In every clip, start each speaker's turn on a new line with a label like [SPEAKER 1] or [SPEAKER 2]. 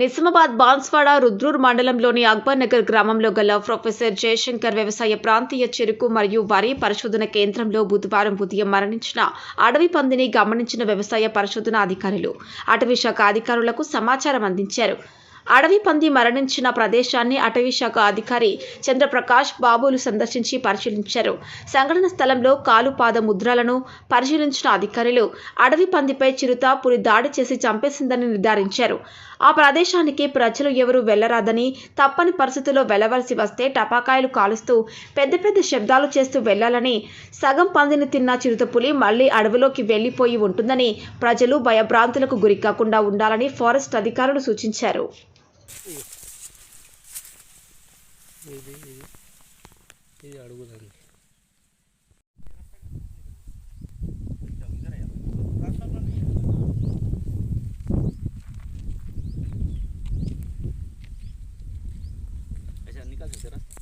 [SPEAKER 1] నిజామాబాద్ బాన్స్వాడ రుద్రూర్ మండలంలోని అక్బర్ నగర్ గ్రామంలో గల ప్రొఫెసర్ జయశంకర్ వ్యవసాయ ప్రాంతీయ చెరుకు మరియు వరి పరిశోధన కేంద్రంలో బుధవారం ఉదయం మరణించిన అడవి పందిని గమనించిన వ్యవసాయ పరిశోధన అధికారులు. అటవీ శాఖ అధికారులకు సమాచారం అందించారు. అడవి పంది మరణించిన ప్రదేశాన్ని అటవీ శాఖ అధికారి చంద్రప్రకాష్ బాబులు సందర్శించి పరిశీలించారు. సంఘటన స్థలంలో కాలు పాద ముద్రలను పరిశీలించిన అధికారులు అడవి పందిపై చిరుత పులి దాడి చేసి చంపేసిందని నిర్ధారించారు. ఆ ప్రదేశానికి ప్రజలు ఎవరూ వెళ్ళరాదని తప్పని పరిస్థితుల్లో వెళ్ళవలసి వస్తే టపాకాయలు కాలుస్తూ పెద్ద పెద్ద శబ్దాలు చేస్తూ వెళ్ళాలని సగం పందిని తిన్న చిరుతపులి మళ్ళీ అడవిలోకి వెళ్ళిపోయి ఉంటుందని ప్రజలు భయభ్రాంతులకు గురికాకుండా ఉండాలని ఫారెస్ట్ అధికారులు సూచించారు.
[SPEAKER 2] ఇది ఇది ఇది అడుగుదాన్ని
[SPEAKER 3] ऐसा निकाल सकते रास्ता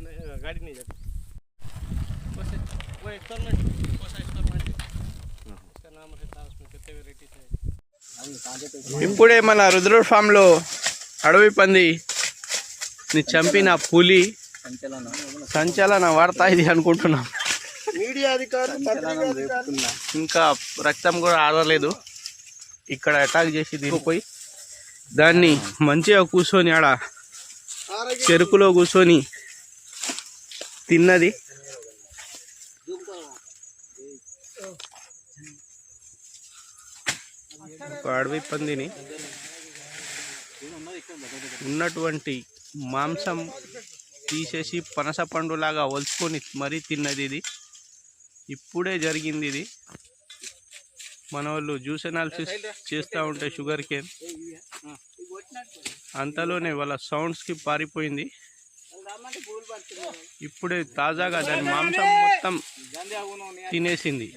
[SPEAKER 2] नहीं, गाड़ी नहीं जाती बस वो एक्सपेरिमेंट कौन सा एक्सपेरिमेंट है उसका नाम रहता है उसमें कितने वेराइटीज है
[SPEAKER 4] ఇప్పుడే మన రుద్రుడు ఫామ్లో అడవి పంది. ని చంపిన పులి. సంచలన. వాడతా ఇది అనుకుంటున్నాం. ఇంకా రక్తం కూడా ఆడలేదు ఇక్కడ అటాక్ చేసి దిగిపోయి. దాన్ని మంచిగా కూర్చొని ఆడ చెరుకులో కూర్చొని తిన్నది. అడవి పందిని. ఉన్నటువంటి మాంసం తీసేసి పనస పండులాగా ఒలుచుకొని మరీ తిన్నది ఇది. ఇప్పుడే జరిగింది ఇది. మన వాళ్ళు జ్యూస్ అనాలిసిస్ చేస్తూ ఉంటే షుగర్ కేన్. అంతలోనే వాళ్ళ సౌండ్స్కి పారిపోయింది. ఇప్పుడే తాజాగా దాని మాంసం మొత్తం తినేసింది.